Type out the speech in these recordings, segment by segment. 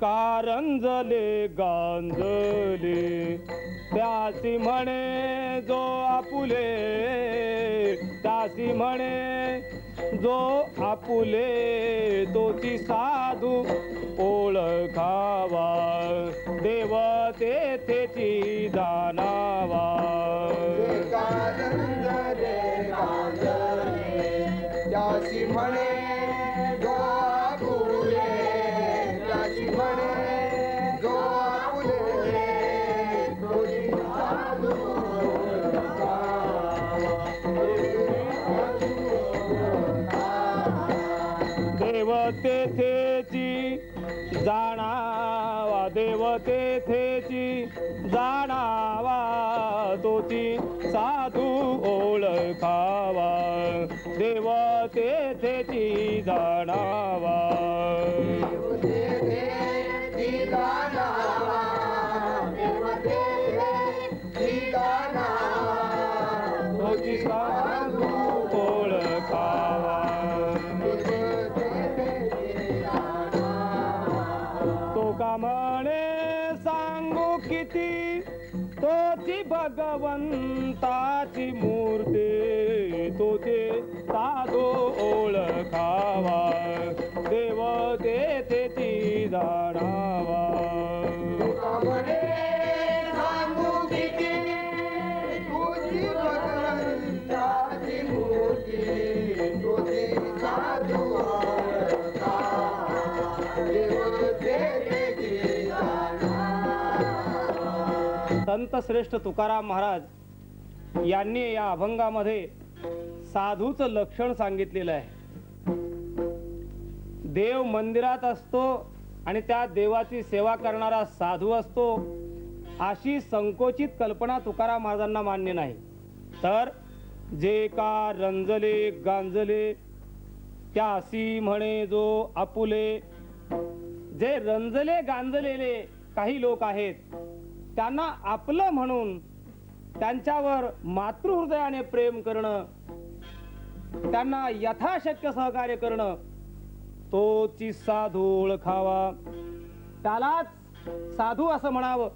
कारंजले गांजले. त्यासी म्हणे जो आपुले. त्यासी म्हणे जो आपुले तोची साधू ओळखावा. देव तेथेची दाना तोची साधू संतश्रेष्ठ तुकाराम महाराज यांनी या अभंगामध्ये साधूचं लक्षण सांगितलेलं आहे. देव मंदिरात असतो आणि त्या देवाची सेवा करणारा साधू असतो अशी संकोचित कल्पना तुकाराम महाराजांना मान्य नाही. तर जे का रंजले गांजले त्यासी म्हणे जो आपुले जे रंजले गांजलेले काही लोक आहेत त्यांना आपलं म्हणून त्यांच्यावर मातृहृदयाने प्रेम करणं त्यांना यथाशक्य सहकार्य करणं तो ची साधू ओळखावा. त्यालाच साधू असं म्हणावं.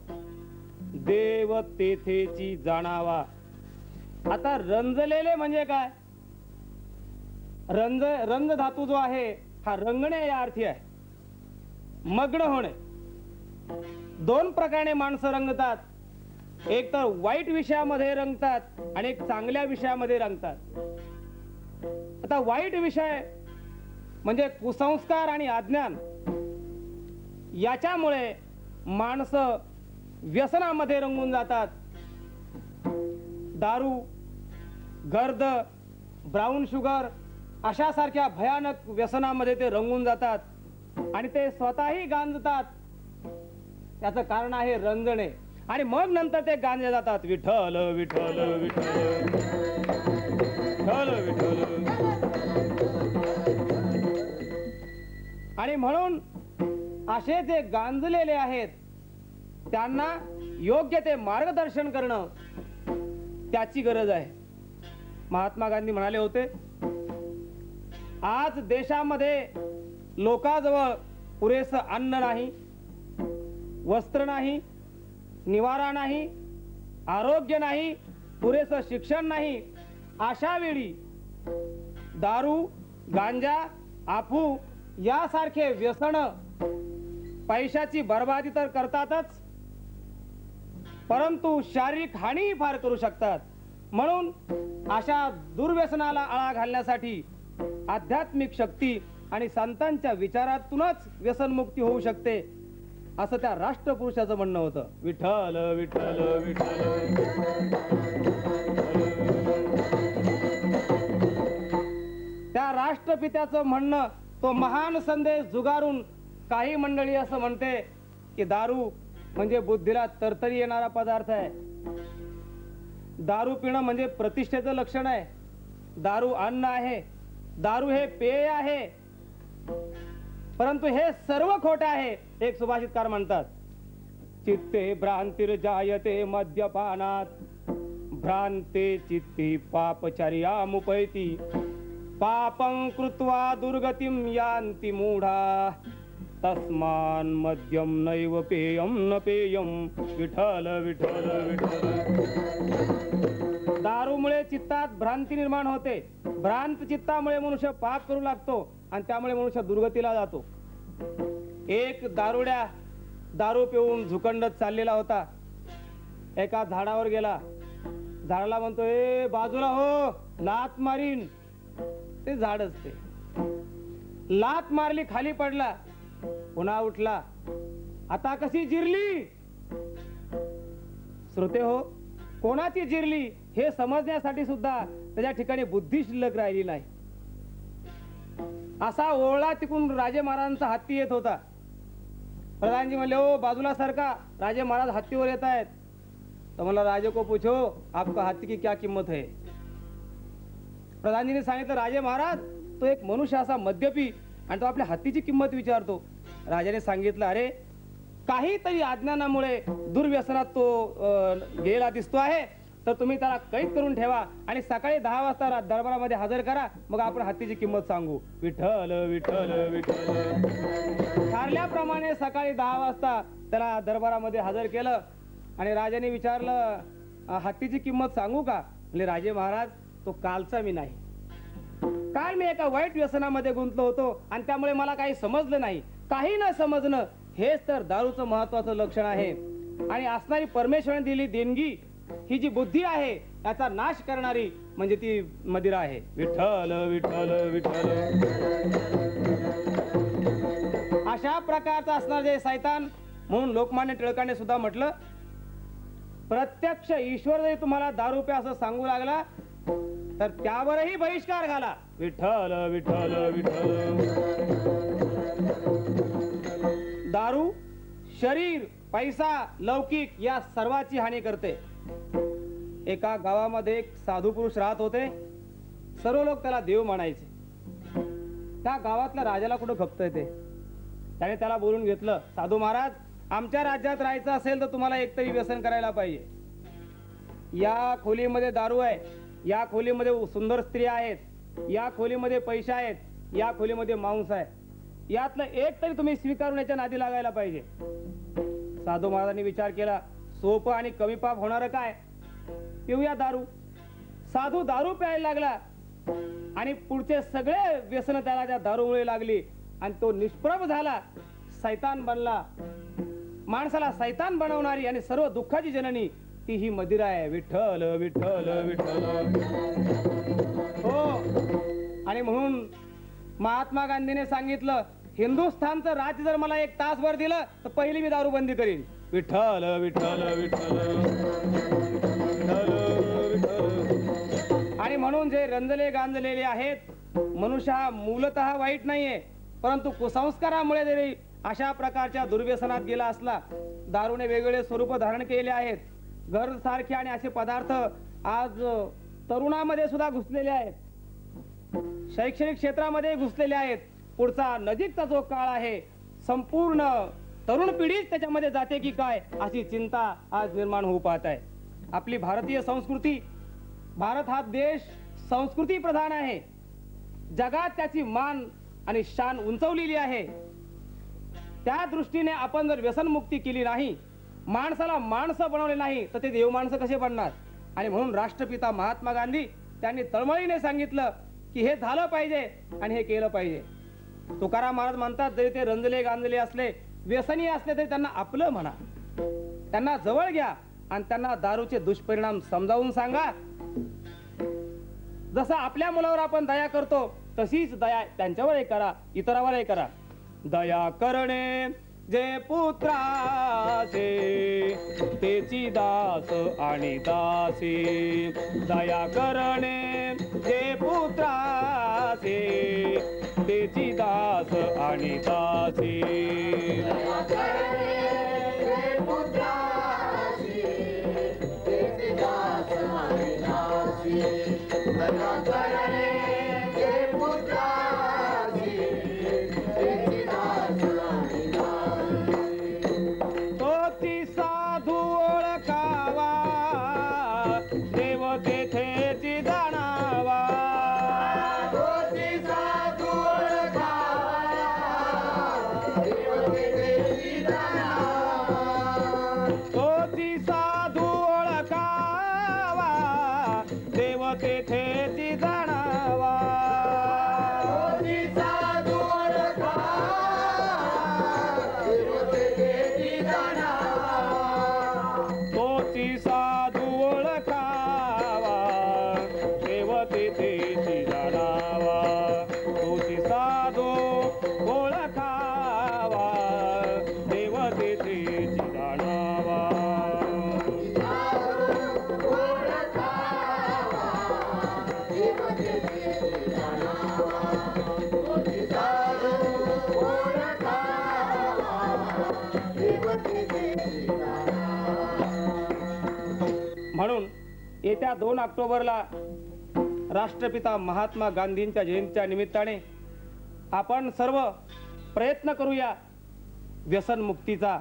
देव तेथेची जाणावा. आता रंजलेले म्हणजे काय? रंज रंग धातू जो आहे हा रंगणे या अर्थी आहे. मग्न होणे. दोन प्रकारे माणसं रंगतात. एक तर वाईट विषयामध्ये रंगतात आणि एक चांगल्या विषयामध्ये रंगतात. आता वाईट विषय म्हणजे कुसंस्कार आणि अज्ञान. याच्यामुळे माणसं व्यसनामध्ये रंगून जातात. दारू गर्द ब्राऊन शुगर अशा सारख्या भयानक व्यसनामध्ये ते रंगून जातात आणि ते स्वतःही गांजतात. त्याचं कारण आहे रंजणे आणि मग नंतर ते गांजले जातात विठ्ठल विठ्ठल विठ्ठल. विठ्ठल विठ्ठल. आणि म्हणून असे जे गांजलेले आहेत त्यांना योग्य ते मार्गदर्शन करणं त्याची गरज आहे. महात्मा गांधी म्हणाले होते आज देशामध्ये लोकाजवळ पुरेसं अन्न नाही वस्त्र नाही निवारा नाही आरोग्य नाही पुरेसं शिक्षण नाही अशा वेळी दारू गांजा आपू यासारखे व्यसन पैशाची बर्बादी तर करतातच परंतु शारीरिक हानीही फार करू शकतात. म्हणून अशा दुर्व्यसनाला आळा घालण्यासाठी आध्यात्मिक शक्ती आणि संतांच्या विचारातूनच व्यसनमुक्ती होऊ शकते. असं त्या राष्ट्रपुरुषाचं म्हणणं होतं. विठ्ठल विठ्ठल विठ्ठल. त्या राष्ट्रपित्याचं म्हणणं तो महान संदेश जुगारून काही मंडळी असं म्हणते की दारू म्हणजे बुद्धीला तरतरी येणारा पदार्थ आहे. दारू पिणं म्हणजे प्रतिष्ठेचं लक्षण आहे. दारू अन्न आहे. दारू हे पेय आहे. परंतु हे सर्व खोट आहे एक सुभाषितकार म्हणतात. चित्ते भ्रांतीर जायते मद्यपानात. भ्रांते चित्ती पापचर्या मुपैती पापं कृत्वा दुर्गतीं यान्ति मूढा. तस्मान मध्यम नैव पेयम न पेयम विठल विठल विठल दारूमुळे चित्तात भ्रांती निर्माण होते. भ्रांत चित्तामुळे मनुष्य पाप करू लागतो आणि त्यामुळे मनुष्य दुर्गतीला जातो. एक दारुड्या दारू पिऊन झुकंडत चाललेला होता. एका झाडावर गेला. झाडाला म्हणतो ए बाजूला हो लात मारीन. ते झाडच ते. लात मारली खाली पडला. पुन्हा उठला. आता कशी जिरली? श्रोते हो कोणाची जिरली हे समजण्यासाठी सुद्धा त्याच्या ठिकाणी बुद्धी शिल्लक राहिली नाही. असा ओळा तिकून राजे महाराजांचा हत्ती येत होता. प्रधानजी म्हणले ओ बाजूला सरका राजे महाराज हत्तीवर येत आहेत. तर मला राजे को पूछो आपका हत्ती की क्या किंमत है? प्रधानजीने सांगितलं राजे महाराज तो एक मनुष्य असा मद्यपी आणि तो आपल्या हत्तीची किंमत विचारतो. राजाने सांगितलं अरे काहीतरी अज्ञानामुळे दुर्व्यसनात तो गेला दिसतो आहे. तर तुम्ही त्याला कैद करून ठेवा आणि सकाळी दहा वाजता दरबारामध्ये हजर करा. मग आपण हत्तीची किंमत सांगू. विठ्ठल विठ्ठल विठ्ठल. ठरल्याप्रमाणे सकाळी दहा वाजता त्याला दरबारामध्ये हजर केलं आणि राजाने विचारलं हत्तीची किंमत सांगू का? म्हणजे राजे महाराज तो कालचा मी नाही. काल मी एका वाईट व्यसनामध्ये गुंतलो होतो आणि त्यामुळे मला काही समजलं नाही. काही न समजणं हेच तर दारूचं महत्वाचं लक्षण आहे. आणि असणारी परमेश्वराने दिली देणगी ही जी बुद्धी आहे त्याचा नाश करणारी म्हणजे ती मदिरा आहे. विठ्ठल विठ्ठल विठ्ठल. अशा प्रकारचं असणार जे सैतान म्हणून लोकमान्य टिळकाने सुद्धा म्हटलं प्रत्यक्ष ईश्वर जरी तुम्हाला दारू प्या असं सांगू लागला तर त्यावरही बहिष्कार घाला. विठ्ठल विठ्ठल विठ्ठल. दारू शरीर पैसा लौकिक या सर्वाची हानी करते. एका गावामध्ये एक साधू पुरुष राहत होते. सर्व लोक त्याला देव म्हणायचे. त्या गावातल्या राजाला कुठं खपत ते? त्याने त्याला बोलून घेतलं साधू महाराज आमच्या राज्यात राहायचं असेल तर तुम्हाला एकतरी व्यसन करायला पाहिजे. या खोलीमध्ये दारू आहे या खोलीमध्ये सुंदर स्त्रिया आहेत या खोलीमध्ये पैसे आहेत या खोलीमध्ये मांस आहे. यातलं एक तरी तुम्ही स्वीकारून नादी लागायला पाहिजे. साधू महाराजांनी विचार केला सोपं आणि कमी पाप होणार काय? पिऊया दारू. साधू दारू प्यायला लागला आणि पुढचे सगळे व्यसन त्याला त्या दारूमुळे लागली आणि तो निष्प्रभ झाला. सैतान बनला. माणसाला सैतान बनवणारी आणि सर्व दुःखाची जननी ती ही मदिरा आहे. विठ्ठल विठ्ठल विठ्ठल. हो. आणि म्हणून महात्मा गांधीने सांगितलं हिंदुस्थानचं राज्य जर मला एक तासभर दिलं तर पहिली मी दारूबंदी करीन. विठ्ठल विठ्ठल विठ्ठल. आणि म्हणून जे रंजले गांजलेले आहेत मनुष्य हा मूलतः वाईट नाहीये परंतु कुसंस्कारामुळे जरी अशा प्रकारच्या दुर्व्यसनात गेला असला दारूने वेगवेगळे स्वरूप धारण केले आहेत. घर सारखे आणि असे पदार्थ आज तरुणामध्ये सुद्धा घुसलेले आहेत. शैक्षणिक क्षेत्रामध्ये घुसलेले आहेत. पुढचा नजीकचा जो काळ आहे संपूर्ण तरुण पिढीच त्याच्यामध्ये जाते की काय अशी चिंता आज निर्माण होऊ पाहत आहे. आपली भारतीय संस्कृती भारत हा देश संस्कृती प्रधान आहे. जगात त्याची मान आणि शान उंचवलेली आहे. त्या दृष्टीने आपण जर व्यसनमुक्ती केली नाही माणसाला माणसं बनवले नाही तर ते देव माणसं कसे बनणार? आणि म्हणून राष्ट्रपिता महात्मा गांधी त्यांनी तळमळीने सांगितलं की हे झालं पाहिजे आणि हे केलं पाहिजे. तुकाराम महाराज म्हणतात जरी ते रंजले गांजले असले व्यसनी असले तरी त्यांना आपलं म्हणा. त्यांना जवळ घ्या आणि त्यांना दारूचे दुष्परिणाम समजावून सांगा. जसं आपल्या मुलावर आपण दया करतो तशीच दया त्यांच्यावरही करा इतरावरही करा. दया करणे जे पुत्रासे तेची दास आणि दासी. दया करणे जे पुत्रासे तेची दास आणि दासी. तोची दोन ऑक्टोबरला राष्ट्रपिता महात्मा गांधींच्या जयंतीच्या निमित्ताने आपण सर्व प्रयत्न करूया व्यसन मुक्तीचा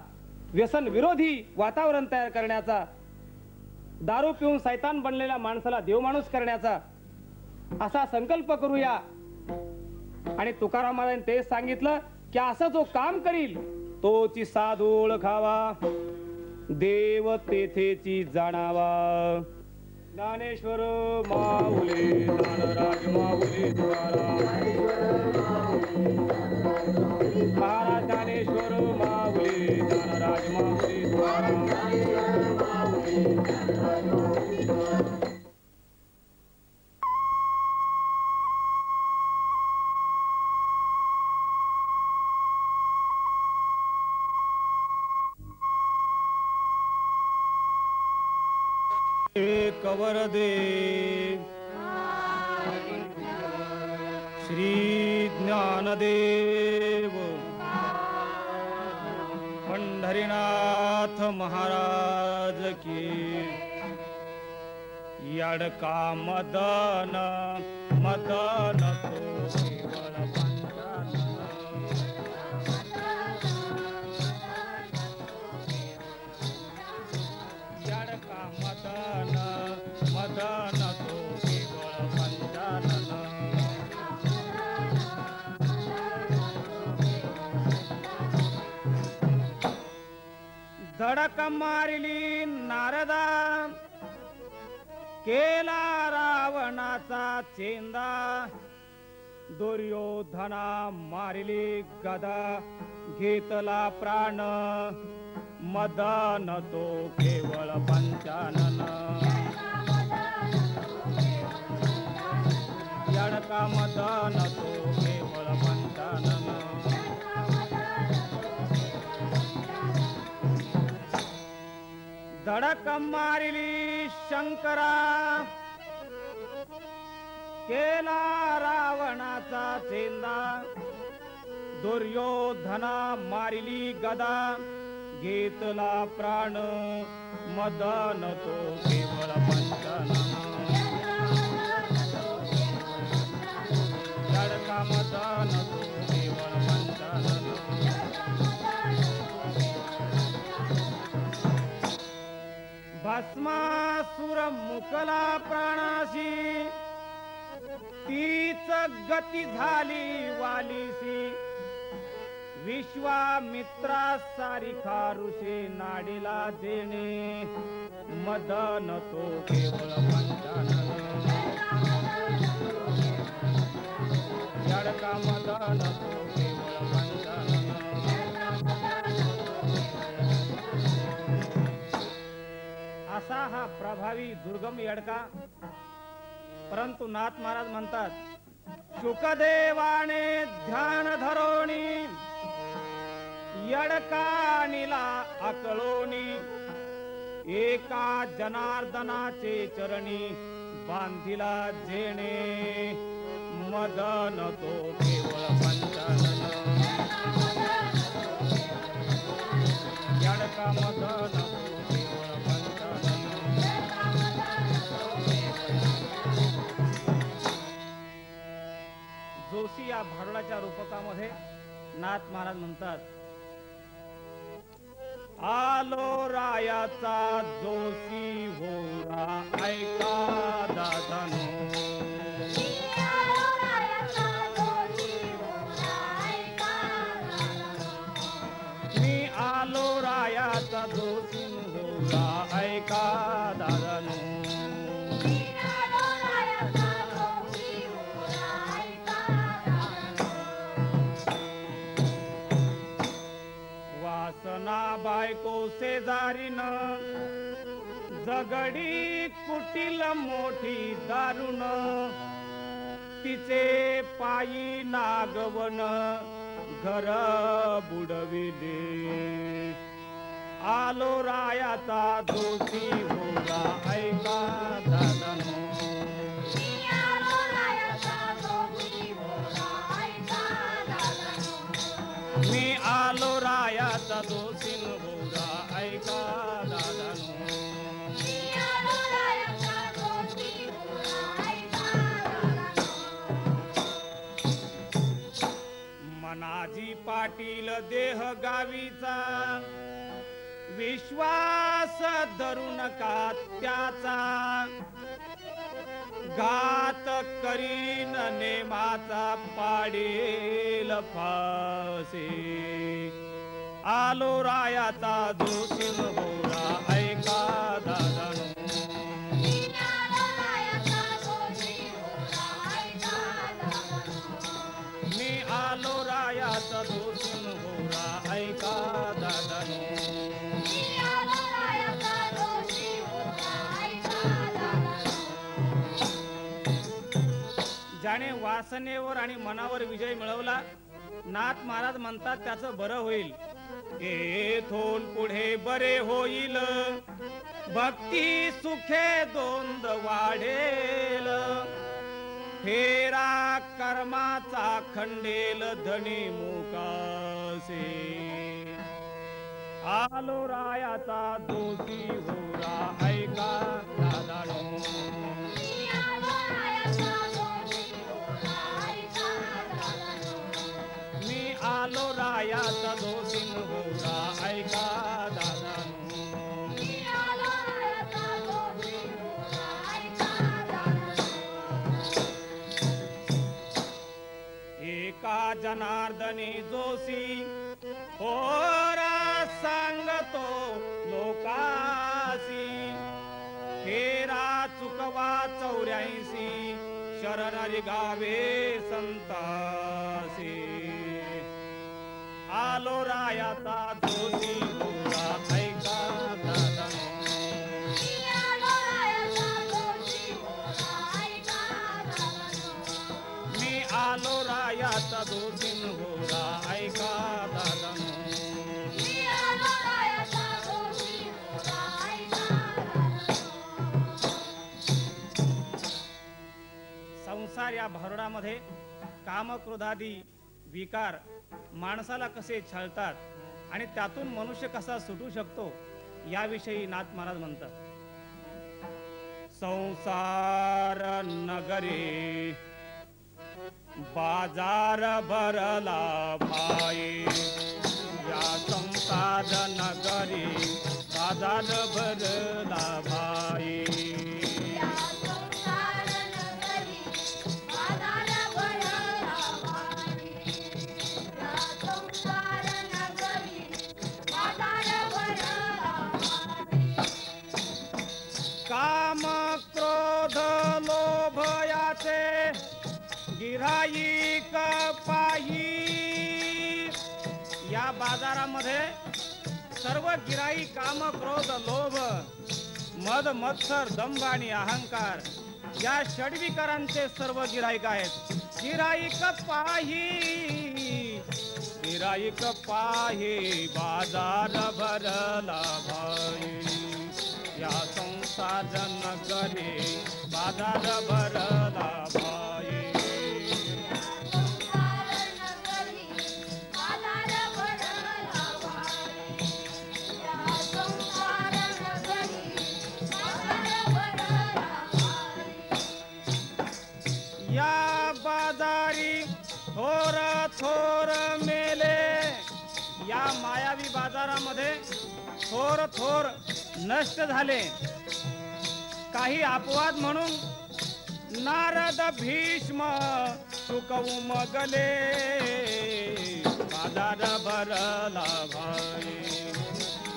व्यसन विरोधी वातावरण तयार करण्याचा दारू पिऊन सैतान बनलेल्या माणसाला देवमाणूस करण्याचा असा संकल्प करूया. आणि तुकाराम महाराजांनी तेच सांगितलं की असं जो काम करील तोची साधू ओळखावा. देव तेथेची जाणावा. ज्ञानेश्वर माऊली ज्ञानराज माऊली तुकाराम महाराज ज्ञानेश्वर माऊली ज्ञानराज माऊली द्वारा. कवर दे श्री ज्ञानदेव। पंढरीनाथ महाराज की। यडका मदन मदन तो केवळ धडक मारिली नारदा. केला रावणाचा चेंदा. दुर्योधना मारिली गदा. घेतला प्राण. मदन तो केवळ पंचानन. यडका मदन तो धडक मारिली शंकरा। केला रावणाचा चेंदा दुर्योधना मारिली गदा घेतला प्राण मदन तो केवळ पंचानन भस्मासुर मुकला प्राणाशी. तीच गती झाली वालीसी विश्वामित्रा सारिखा ऋषी नाडीला देणे मदन तो केवळ दुर्गम येडका. परंतु नाथ महाराज म्हणतात शुकदेवाने ध्यान धरोणी यडकानिला अकळोणी आकळोनी एका जनार्दनाचे चरणी बांधिला जेणे मदन तो केवळ पंचानन या भारुडाच्या रूपकामध्ये नाथ महाराज म्हणतात आलो रायाचा जोशी होरा ऐका दादानो. शेजारीन जगडी कुटील मोठी दारुण। तिचे पायी नागवन घर बुडविले. आलो रायाचा दोषी होगा ऐका. पाटील देह गावीचा. विश्वास धरू नका त्याचा? घात करीन नेमाचा पाडेल फासे. आलो रायाचा दोषी बोरा ऐका दादा. होरा ऐका दादानो. ज्याने वासनेवर आणि मनावर विजय मिळवला नाथ महाराज म्हणतात त्याचं बरं होईल. येथून पुढे बरे होईल. भक्ती सुखे दोन वाढेल. फेरा कर्माचा खंडेल धनी मुकासे. आलो रायाचा दोषी होरा ऐका दादानो? मी आलो रायाचा दोषी होरा जनार्दनी जोशी. होरा सांगतो लोकासी फेरा चुकवा चौऱ्याऐंशी. शरणरी गावे संतासी आलो रायाचा जोशी. संसार या भारुडामध्ये कामक्रोधादी विकार माणसाला कसे छळतात आणि त्यातून मनुष्य कसा सुटू शकतो याविषयी नाथ महाराज म्हणतात. संसार नगरे बाजार भरला भाई या संसार नगरी बाजार भरला भाई या बाजारामध्ये सर्व गिराई काम क्रोध लोभ मद मत्सर दंभ आणि अहंकार या षडविकारांचे सर्व गिराईक आहेत. गिराईक पाही गिराईक पाही बाजार भरला भाई. या संसार नगरे बाजार भरला भाई. थोर मेले या मायावी बाजारामध्ये थोर थोर नष्ट झाले. काही अपवाद म्हणून नारद भीष्म चुकवू मगले. बाजार भरला भाई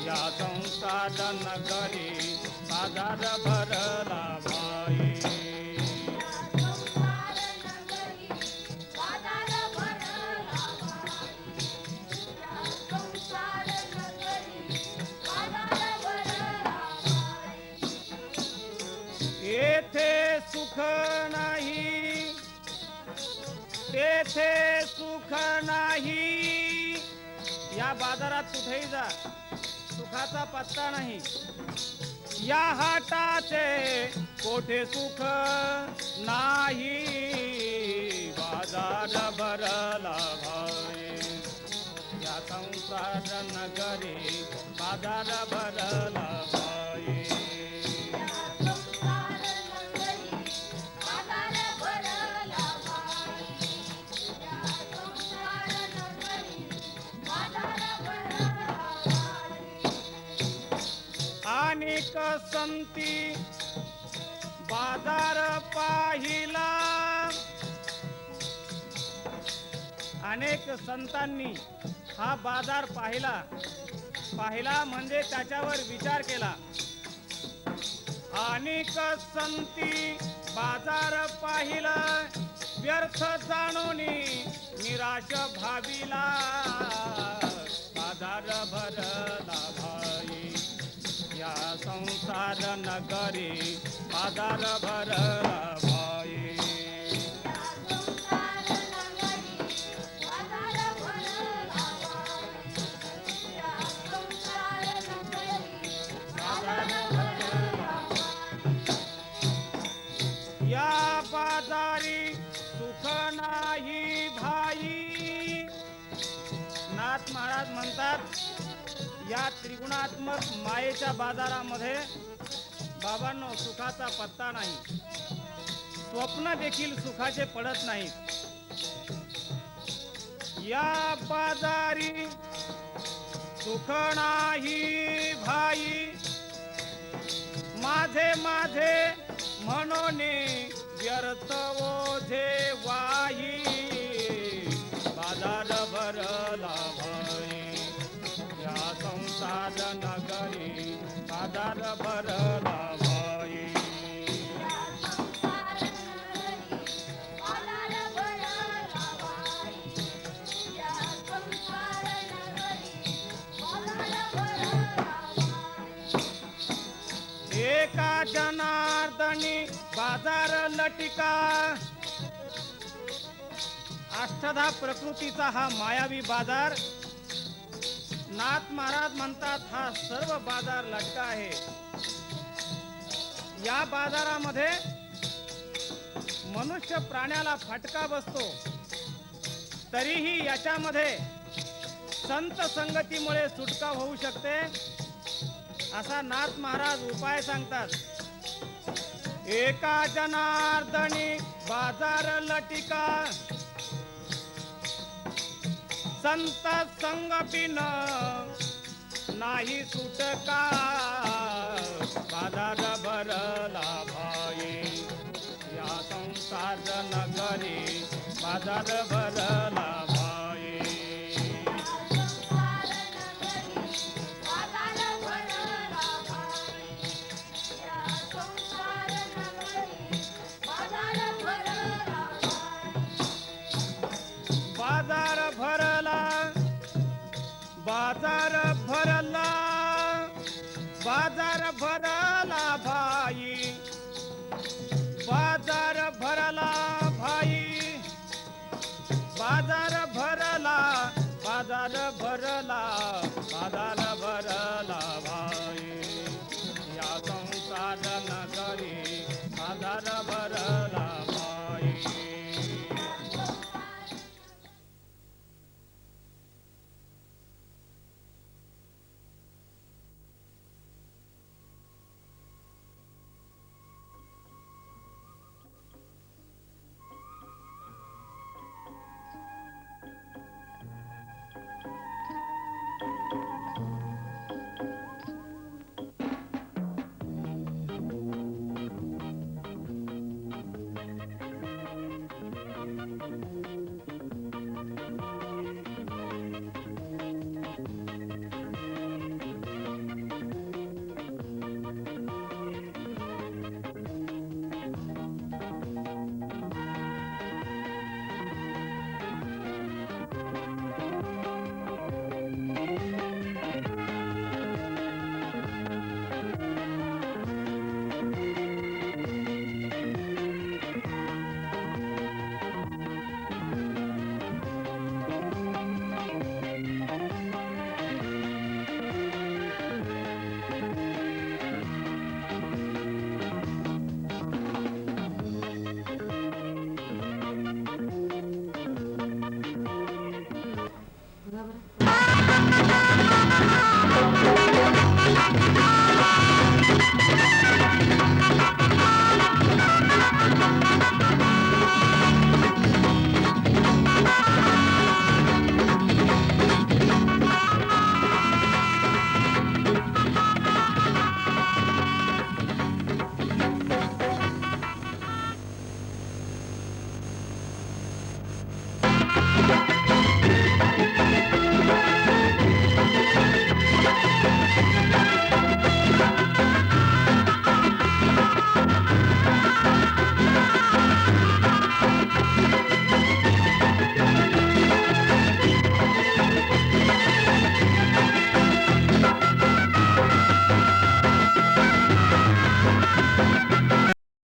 या संसाधन करी बाजार भरला कोठे सुख नाही. या बाजारात कुठेही जा. सुखाचा पत्ता नाही. या हाटाचे कोठे सुख नाही? बाजार भरला भाई या संसार नगरी बाजार भरला बाजार पाहिला. अनेक संतांनी हा बाजार पाहिला. पाहिला म्हणजे त्याच्यावर विचार केला. अनेक संती बाजार पाहिला. व्यर्थ जाणून निराश भाविला. बाजार भरला. संसार नगरी आधार भर या त्रिगुणात्मक मायेच्या बाजारामध्ये बाबांनो सुखाचा पत्ता नाही. स्वप्न देखील सुखाचे पडत नाहीत. या बाजारी सुख नाही भाई. माझे माझे म्हणून व्यर्थ ओझे. लटिका अष्टधा प्रकृतीचा हा मायावी बाजार. नाथ महाराज म्हणतात हा सर्व बाजार लटका आहे. या बाजारामध्ये मनुष्य प्राण्याला फटका बसतो. तरीही याच्यामध्ये संत संगतीमुळे सुटका होऊ शकते असा नाथ महाराज उपाय सांगतात. एका जनार्दनी बाजार लटिका. संत संग पिन नाही सुटका. बाजार भरला भाई. या संसार नगरी बाजार भरला बाजार भरला भाई बाजार भरला भाई बाजार भरला बाजार भरला बाजार